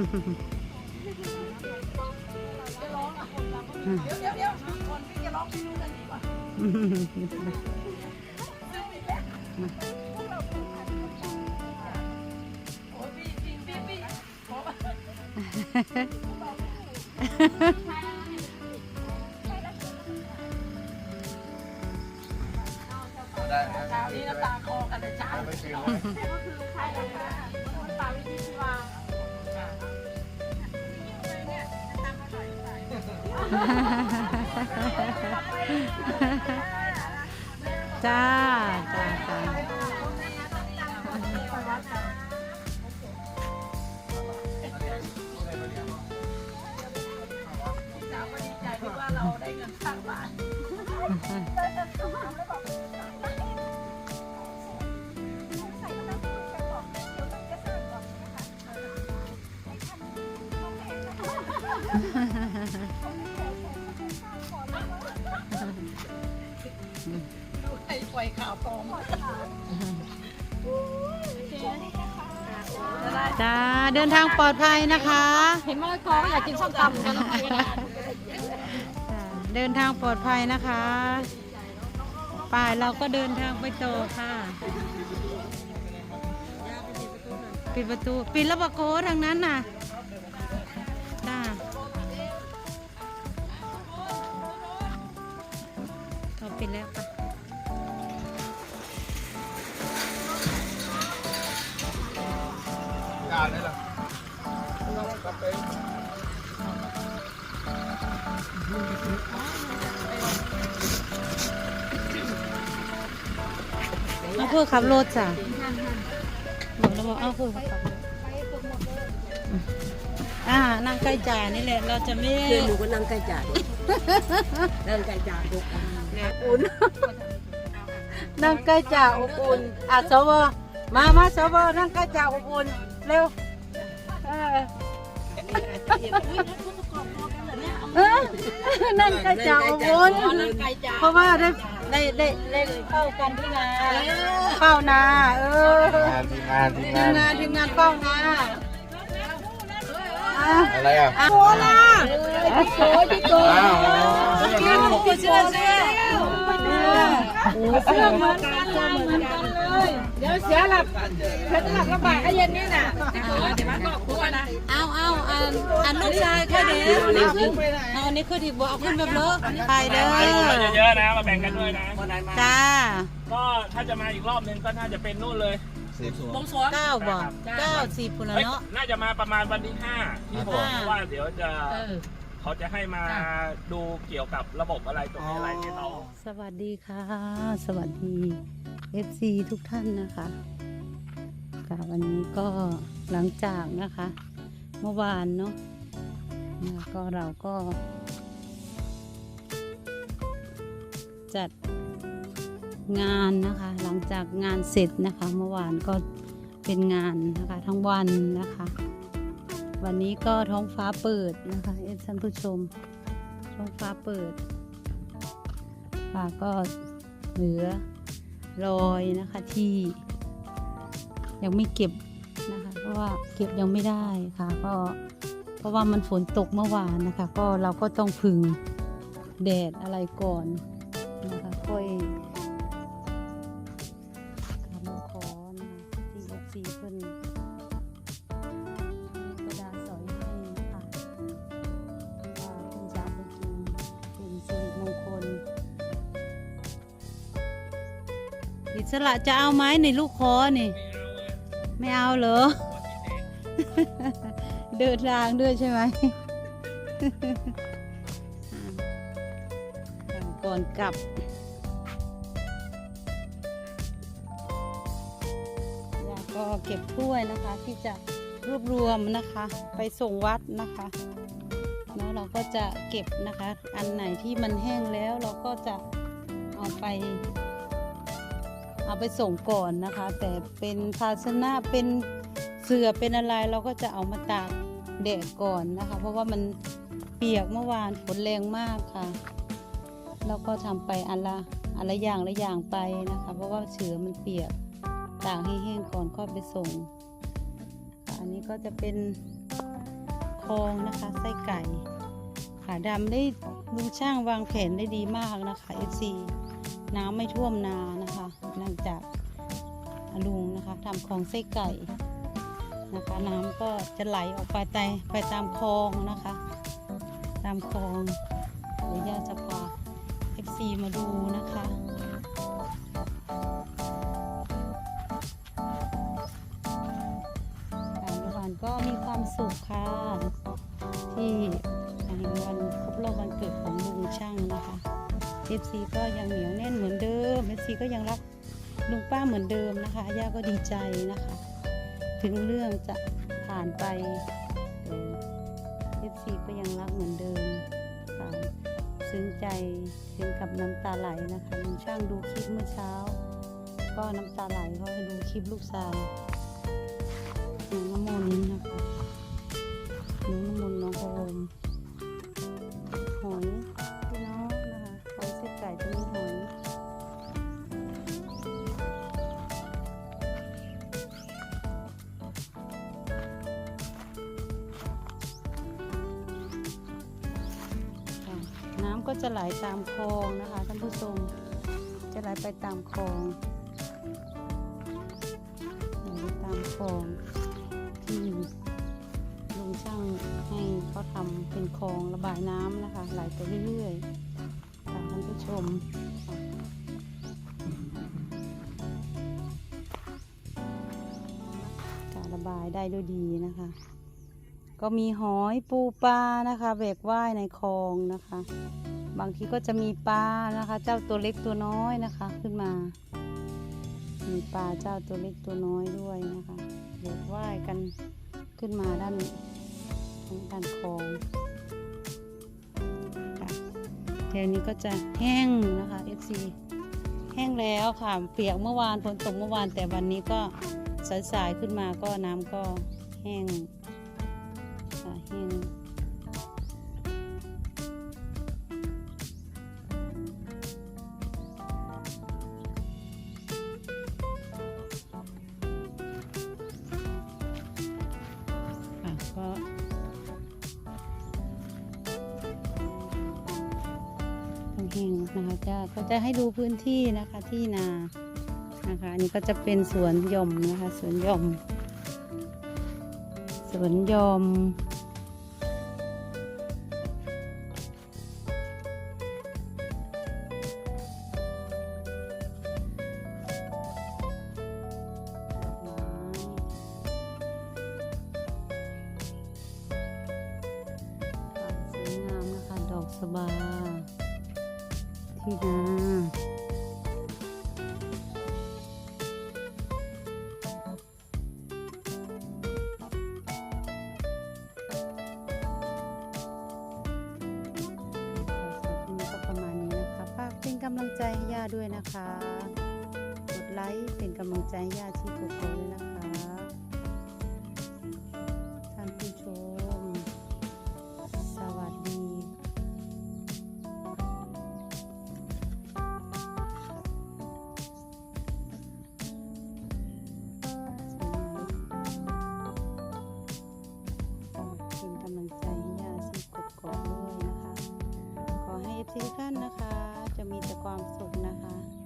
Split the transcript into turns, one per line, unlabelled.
เดี๋ยวเดี๋ยวเดี๋ยวคนที่จะร้องพลงกันดีกว่าโอ้ยพี่พี่พี่พี่ขอ
ได้
เช้านี้น้ำตาคอกันเลยเช้า
ไม่ฟิล
ก็คือใครนะคะน้ำตาวิธีที่วา
จ้า จ้าจ้า
ยข่าวปลอม
จ้าเดินทางปลอดภัยนะคะ
เห็นมะละกอก็อยากกินส้มตำกัน
จ้าเดินทางปลอดภัยนะคะป่ายเราก็เดินทางไปต่อค่ะ ปิดประตู ปิดแล้วปะโกทางนั้นน่ะจ้าเอาปิดแล้วปะ เพื่อขับรถจ้ะบอกแล้วบอกเอาเพื่อขับรถอ่านั่งใกล้จ่านี่แหละเราจะไม่
เพื่อนหนูก็นั่งใกล้จ่านั่งใกล้จ่าดูกัน
อุ่นนั่งใกล้จ่าอบอุ่นอะสวมามาสวนั่งใกล้จ่าอบอุ่นเร็วเออนั่งใกล้จ่าอบอุ่นเพราะว่าได้ ได้ได้ได้เข้ากันที่นาเข้านา เออ
ทีมงานทีม
ที
งามน
งานทีมงานเฝ้านาอะ
อะไรอะ
อะโคล่ะโคจิโก
อ้าว
กินหมูเชื่อเชื่อเสื้อเหมือนกันเลยเหมือนกันเลย
เดี๋ยวเสียหลับเสียหลับลำบากก็เย็นนี่น่ะเดี๋ยวมันก็กลัวนะ
เอาเอาอั นอันลูกชายค่อยเดี๋ยวเอาอันนี้คือที่บอกเอาขึ้นแบบเลอะไปเด้อ
ให้คนมาเยอะๆนะมาแบ่งกันด้วยนะ
จ้า
ก็ถ้าจะมาอีกรอบนึงก็น่าจะเป็นนู่นเลย
สีสวย
บงสรวง
เก้าบอกเก้าสี่ปุ่นละ
เอ้ย
เนาะ
น่าจะมาประมาณวันที่ห้าที่หก
ห้า
เพราะว่าเดี๋ยวจะ
เออ
เขาจะให้มาดูเกี่ยวกับระบบอะไรตรงนี้อะไรที่เขา
สวัสดีค่ะ สวัสดี FC ทุกท่านนะคะค่ะวันนี้ก็หลังจากนะคะ เมื่อวานเนาะนะก็เราก็ จัดงานนะคะ หลังจากงานเสร็จนะคะ เมื่อวานก็เป็นงานนะคะ ทั้งวันนะคะ วันนี้ก็ท้องฟ้าเปิดนะคะเอท่านผู้ชม ท้องฟ้าเปิดค่ะก็เหลือรอยนะคะที่ยังไม่เก็บ ราะว่าเก็บยังไม่ได้ค่ะ ก็เพราะว่ามันฝนตกเมื่อวานนะคะ ก็เราก็ต้องพึ่งแดดอะไรก่อนนะคะค่อยคำขอนะคะที่เอฟซีเพิ่นกระดาษสอยให้นะคะว่าเพิ่นจะเอาไปกินเป็นสิริมงคลอิสระจะเอาไหมในลูกคอนี่ ไม่เอาเหรอ เดินทางด้วยใช่ไหมก่อนกลับแล้วก็เก็บถ้วยนะคะ ที่จะรวบรวมนะคะ ไปส่งวัดนะคะแล้วเราก็จะเก็บนะคะ อันไหนที่มันแห้งแล้วเราก็จะเอาไป เอาไปส่งก่อนนะคะ แต่เป็นภาชนะเป็น สือเป็นอะไรเราก็จะเอามาตากแดดก่อนนะคะ เพราะว่ามันเปียกเมื่อวานฝนแรงมากค่ะ แล้วก็ทำไปอันละอันละอย่างละอย่างไปนะคะ เพราะว่าเสือมันเปียกตากให้แห้งก่อนค่อยไปส่ง อันนี้ก็จะเป็นคองนะคะไส้ไก่ขาดำได้ลุงช่างวางแผนได้ดีมากนะคะ FC น้ำไม่ท่วมนานะคะ หลังจากลุงนะคะทำคลองไส้ไก่ นะคะน้ำก็จะไหลออกไปแต่ไปตามคลองนะคะ ตามคลองเดี๋ยวย่าจะพา FC มาดูนะคะหวานก็มีความสุขค่ะ ที่ในวันครบรอบวันเกิดของลุงช่างนะคะ FC ก็ยังเหนียวแน่นเหมือนเดิม FC ก็ยังรักลุงป้าเหมือนเดิมนะคะย่าก็ดีใจนะคะ ถึงเรื่องจะผ่านไปแต่ FC ก็ยังรักเหมือนเดิมค่ะซึ้งใจถึงกับน้ำตาไหลนะคะลุงช่างดูคลิปเมื่อเช้า ก็น้ำตาไหลเพราะดูคลิปลูกสาวน้องน้ำมนต์นะคะน้องน้ำมนต์น้องโอมหอย ก็จะไหลตามคลองนะคะท่านผู้ชมจะไหลไปตามคลองไหลตามคลองที่ลุงช่างให้เขาทำเป็นคลองระบายน้ำนะคะ ไหลไปเรื่อยๆค่ะท่านผู้ชมการระบายได้ด้วยดีนะคะก็มีหอยปูปลานะคะแบกว่ายในคลองนะคะ บางทีก็จะมีปลานะคะ เจ้าตัวเล็กตัวน้อยนะคะขึ้นมา มีปลาเจ้าตัวเล็กตัวน้อยด้วยนะคะแบกว่ายกันขึ้นมาด้านทางด้านคลองค่ะเดี๋ยวนี้ก็จะแห้งนะคะ FC แห้งแล้วค่ะ เปียกเมื่อวานฝนตกเมื่อวานแต่วันนี้ก็สายๆขึ้นมาก็น้ำก็แห้งค่ะแห้ง ต้องนะคะจะก็จะให้ดูพื้นที่นะคะที่นานะคะอันนี้ก็จะเป็นสวนหย่อมนะคะสวนหย่อม สวนหยอมสวยงามนะคะดอกสบาร นาสำหรับวันนี้ก็ประมาณนี้นะคะฝากเป็นกำลังใจให้ย่าด้วยนะคะ กดไลค์เป็นกำลังใจให้ย่าที่กดโกด้วยนะคะ กดด้วยนะคะขอให้เอฟซีท่านนะคะ จะมีแต่ความสุขนะคะ